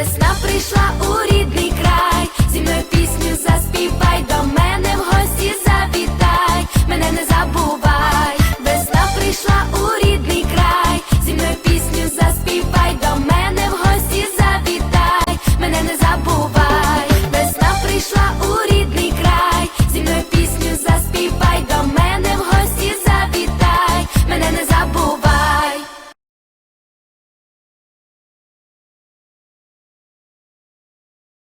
весна прийшла у